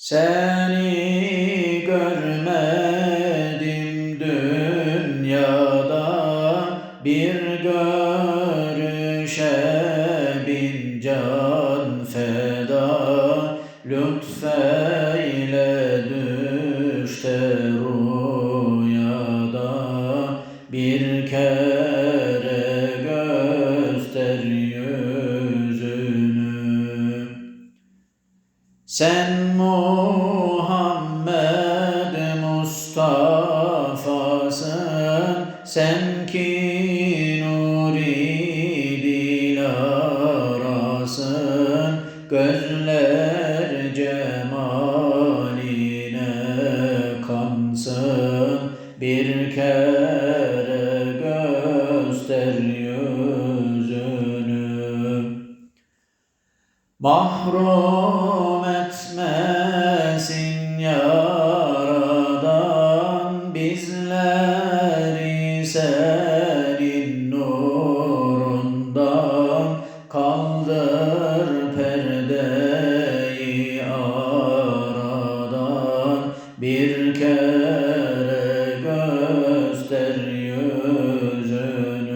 Seni görmedim sen Muhammed Mustafa'sın Sen ki nuri dilarasın. Gözler cemaline kansın Bir kere göster yüzünü. Mahrum yaradan bizleri senin nurundan kaldır perdeyi aradan. Bir kere göster yüzünü.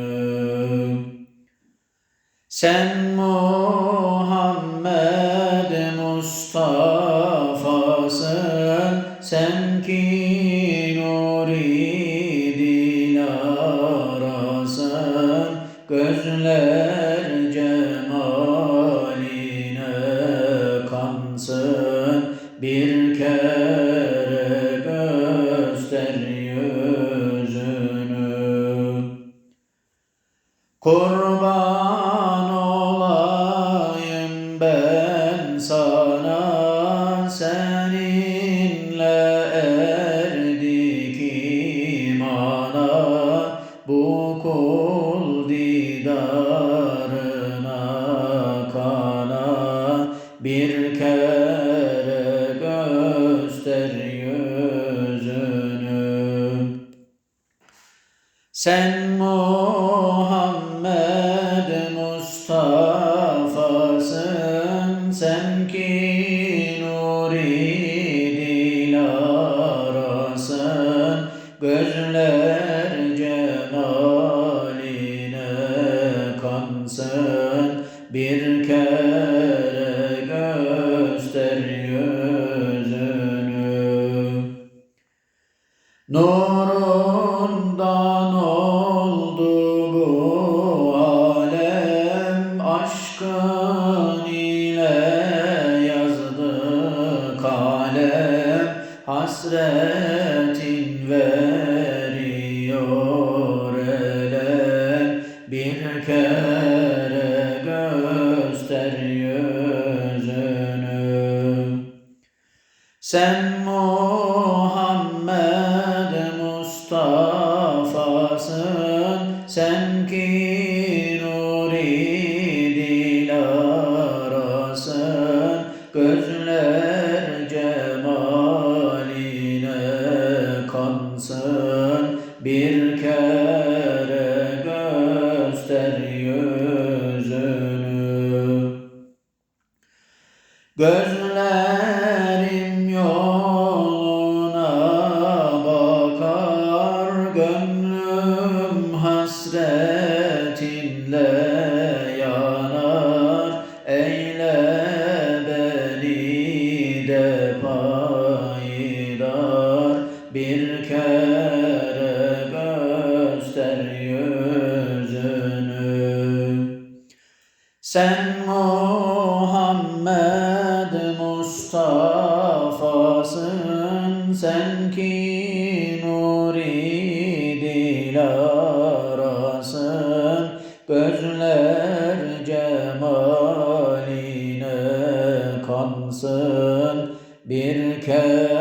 Sen Gözler cemaline kansın Bir kere göster yüzünü. Kurban bir kere göster yüzünü. Sen Muhammed Nurundan oldu bu alem aşkın ile yazdı kalem. Hasretin veriyor elem bir kere göster yüzünü. Sen Muhammed Sen ki nuri dilarasın Gözler cemaline kansın Bir kere göster yüzünü. Gözlerim sen Muhammed Mustafa'sın Sen ki nuri dilarasın. Gözler cemaline kansın Bir kere